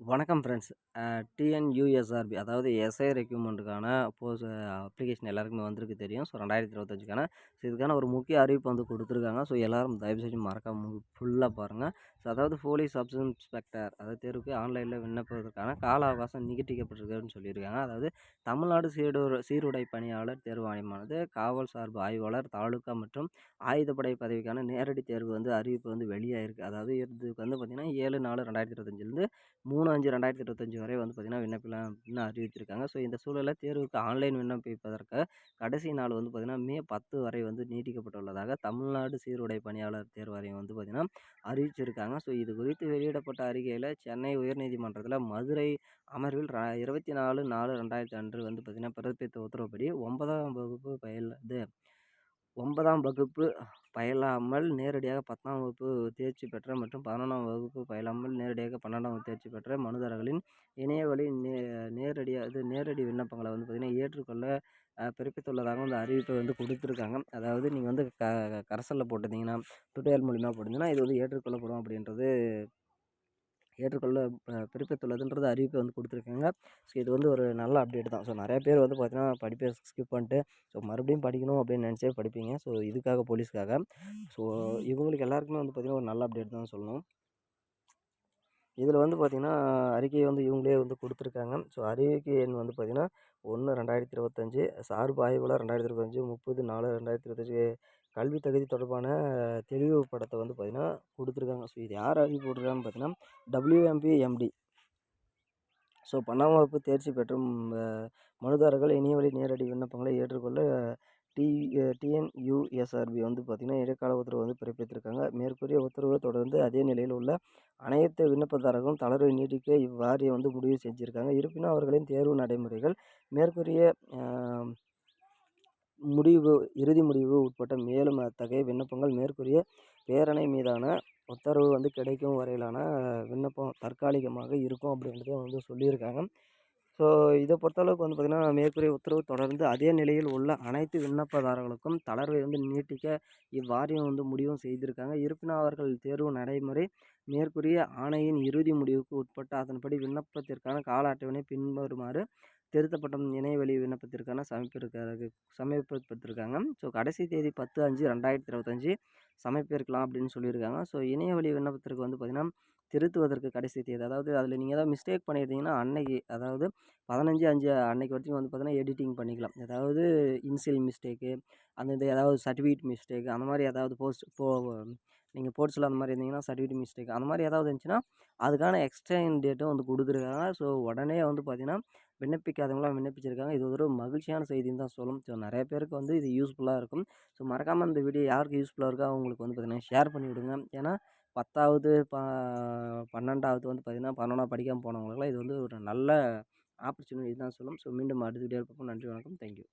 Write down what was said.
வணக்கம் friends TNUSRB அதாவது SI ரெக்யூப்மெண்ட்டுக்கான போஸ் அப்ளிகேஷன் எல்லாருக்குமே வந்திருக்கு தெரியும். ஸோ ரெண்டாயிரத்தி இருபத்தஞ்சுக்கான. ஸோ இதுக்கான ஒரு முக்கிய அறிவிப்பு வந்து கொடுத்துருக்காங்க. ஸோ எல்லோரும் தயவு செஞ்சு மறக்காம ஃபுல்லாக பாருங்கள் ஸோ அதாவது போலீஸ் சப் இன்ஸ்பெக்டர் அதாவது தேர்வுக்கு ஆன்லைனில் விண்ணப்பதற்கான கால அவகாசம் நீட்டிக்கப்பட்டிருக்குன்னு சொல்லியிருக்காங்க. அதாவது தமிழ்நாடு சீடு சீருடை பணியாளர் தேர்வு ஆணையமானது காவல் சார்பு ஆய்வாளர் தாலுகா மற்றும் ஆயுதப்படை பதவிக்கான நேரடி தேர்வு வந்து அறிவிப்பு வந்து வெளியாயிருக்கு. அதாவது இதுக்கு வந்து பார்த்திங்கன்னா ஏழு நாலு ரெண்டாயிரத்தி இருபத்தஞ்சிலேருந்து மூணு அஞ்சு ரெண்டாயிரத்தி இருபத்தஞ்சி வரை வந்து பார்த்திங்கன்னா விண்ணப்பிலாம் அப்படின்னு அறிவித்திருக்காங்க ஸோ இந்த சூழலில் தேர்வுக்கு ஆன்லைன் விண்ணப்பிப்பதற்கு கடைசி நாள் வந்து பார்த்திங்கன்னா மே பத்து வரை வந்து நீட்டிக்கப்பட்டுள்ளதாக தமிழ்நாடு சீருடை பணியாளர் தேர்வாரியம் வந்து பார்த்திங்கன்னா அறிவிச்சிருக்காங்க. ஸோ இது குறித்து வெளியிடப்பட்ட அறிக்கையில் சென்னை உயர்நீதிமன்றத்தில் மதுரை அமர்வில் இருபத்தி நாலு நாலு ரெண்டாயிரத்தி அன்று வந்து பார்த்திங்கன்னா பிறப்பித்த உத்தரவுப்படி ஒன்பதாம் வகுப்பு பயில் இது ஒன்பதாம் வகுப்பு பயிலாமல் நேரடியாக பத்தாம் வகுப்பு தேர்ச்சி பெற்ற மற்றும் பதினொன்றாம் வகுப்பு பயிலாமல் நேரடியாக பன்னெண்டாம் வகுப்பு தேர்ச்சி பெற்ற மனுதாரர்களின் இணையவழி நே நேரடியாக இது நேரடி விண்ணப்பங்களை வந்து பார்த்திங்கன்னா ஏற்றுக்கொள்ள பிறப்பித்துள்ளதாக அந்த அறிவிப்பை வந்து கொடுத்துருக்காங்க. அதாவது நீங்கள் வந்து க கரசலில் போட்டிருந்தீங்கன்னா டுட்டோரியல் மூலிமா போட்டிருந்தீங்கன்னா இது வந்து ஏற்றுக்கொள்ளப்படும் அப்படின்றது ஏற்றுக்கொள்ள பிறப்பித்துள்ளதுன்றது அறிவிப்பை வந்து கொடுத்துருக்காங்க. ஸோ இது வந்து ஒரு நல்ல அப்டேட் தான். ஸோ நிறையா பேர் வந்து பார்த்திங்கன்னா படிப்பை ஸ்கிப் பண்ணிட்டு ஸோ மறுபடியும் படிக்கணும் அப்படின்னு நினச்சே படிப்பீங்க. ஸோ இதுக்காக போலீஸ்க்காக. ஸோ இவங்களுக்கு எல்லாருக்குமே வந்து பார்த்திங்கன்னா ஒரு நல்ல அப்டேட் தான் சொல்லணும். இதில் வந்து பார்த்திங்கன்னா அறிக்கையை வந்து இவங்களே வந்து கொடுத்துருக்காங்க. ஸோ அறிக்கை எண் வந்து பார்த்திங்கன்னா ஒன்று ரெண்டாயிரத்தி இருபத்தஞ்சி சார்பு ஆய்வில் ரெண்டாயிரத்தி இருபத்தஞ்சி முப்பது நாலு ரெண்டாயிரத்தி இருபத்தஞ்சி கல்வி தகுதி தொடர்பான தெளிவு படத்தை வந்து பார்த்திங்கன்னா கொடுத்துருக்காங்க. ஸோ இது யார் அறிவு போட்டிருக்காங்கன்னு பார்த்தீங்கன்னா டபிள்யூஎம்பி எம்டி ஸோ பன்னெண்டாம் வகுப்பு தேர்ச்சி பெற்றும் மனுதாரர்கள் இணையவழி நேரடி விண்ணப்பங்களை ஏற்றுக்கொள்ள டி டிஎன்யூஎஸ்ஆர்பி வந்து பார்த்திங்கன்னா இடைக்கால உத்தரவு வந்து பிறப்பித்திருக்காங்க. மேற்கூறிய உத்தரவை தொடர்ந்து அதே நிலையில் உள்ள அனைத்து விண்ணப்பதாரர்களும் தளர்வை நீட்டிக்க இவ்வாரியம் வந்து முடிவு செஞ்சுருக்காங்க. இருப்பினும் அவர்களின் தேர்வு நடைமுறைகள் மேற்கூறிய முடிவு இறுதி முடிவு உட்பட்ட மேலும் அத்தகைய விண்ணப்பங்கள் மேற்கூறிய பேரணை மீதான உத்தரவு வந்து கிடைக்கும் வரையிலான விண்ணப்பம் தற்காலிகமாக இருக்கும் அப்படின்றத வந்து சொல்லியிருக்காங்க. ஸோ இதை பொறுத்தளவுக்கு வந்து பார்த்திங்கன்னா மேற்கூறிய உத்தரவு தொடர்ந்து அதே நிலையில் உள்ள அனைத்து விண்ணப்பதாரர்களுக்கும் தளர்வை வந்து நீட்டிக்க இவ்வாரியம் வந்து முடிவும் செய்திருக்காங்க. இருப்பினும் அவர்கள் தேர்வு நடைமுறை மேற்கூறிய ஆணையின் இறுதி முடிவுக்கு உட்பட்ட அதன்படி விண்ணப்பத்திற்கான கால அட்டவணை பின்வருமாறு திருத்தப்பட்டம் இணையவழி விண்ணப்பத்திற்கான சமர்ப்பிருக்காரு சமர்ப்பித்திருக்காங்க ஸோ கடைசி தேதி பத்து அஞ்சு ரெண்டாயிரத்தி இருபத்தஞ்சி சமர்ப்பிருக்கலாம் அப்படின்னு சொல்லியிருக்காங்க. ஸோ இணையவழி விண்ணப்பத்திற்கு வந்து பார்த்திங்கன்னா திருத்துவதற்கு கடைசி தேதி. அதாவது அதில் நீங்கள் ஏதாவது மிஸ்டேக் பண்ணியிருந்தீங்கன்னா அன்னைக்கு அதாவது பதினஞ்சு அஞ்சு அன்னைக்கு வரைக்கும் வந்து பார்த்தீங்கன்னா எடிட்டிங் பண்ணிக்கலாம். ஏதாவது இன்சியல் மிஸ்டேக்கு அந்த இது ஏதாவது சர்டிஃபிகேட் மிஸ்டேக் அந்த மாதிரி ஏதாவது போஸ்ட் போ நீங்கள் போர்ட்ஸில் அந்த மாதிரி இருந்தீங்கன்னா சர்டிஃபிகேட் மிஸ்டேக் அந்த மாதிரி ஏதாவது இருந்துச்சுன்னா அதுக்கான எக்ஸ்டெண்ட் டேட்டும் வந்து கொடுத்துருக்காங்க. ஸோ உடனே வந்து பார்த்திங்கன்னா விண்ணப்பிக்காதவங்களாம் விண்ணப்பிச்சிருக்காங்க. இது ஒரு மகிழ்ச்சியான செய்தின்னு தான் சொல்லும். ஸோ நிறைய பேருக்கு வந்து இது யூஸ்ஃபுல்லாக இருக்கும். ஸோ மறக்காமல் இந்த வீடியோ யாருக்கு யூஸ்ஃபுல்லாக இருக்கோ அவங்களுக்கு வந்து பார்த்திங்கன்னா ஷேர் பண்ணி விடுங்க. ஏன்னா பத்தாவது ப பன்னெண்டாவது வந்து பார்த்திங்கன்னா பன்னெண்டாவது படிக்காமல் போனவங்களுக்குலாம் இது வந்து ஒரு நல்ல ஆப்பர்ச்சுனிட்டி தான் சொல்லும். ஸோ மீண்டும் அடுத்த வீடியோவில் பார்ப்போம். நன்றி வணக்கம். தேங்க்யூ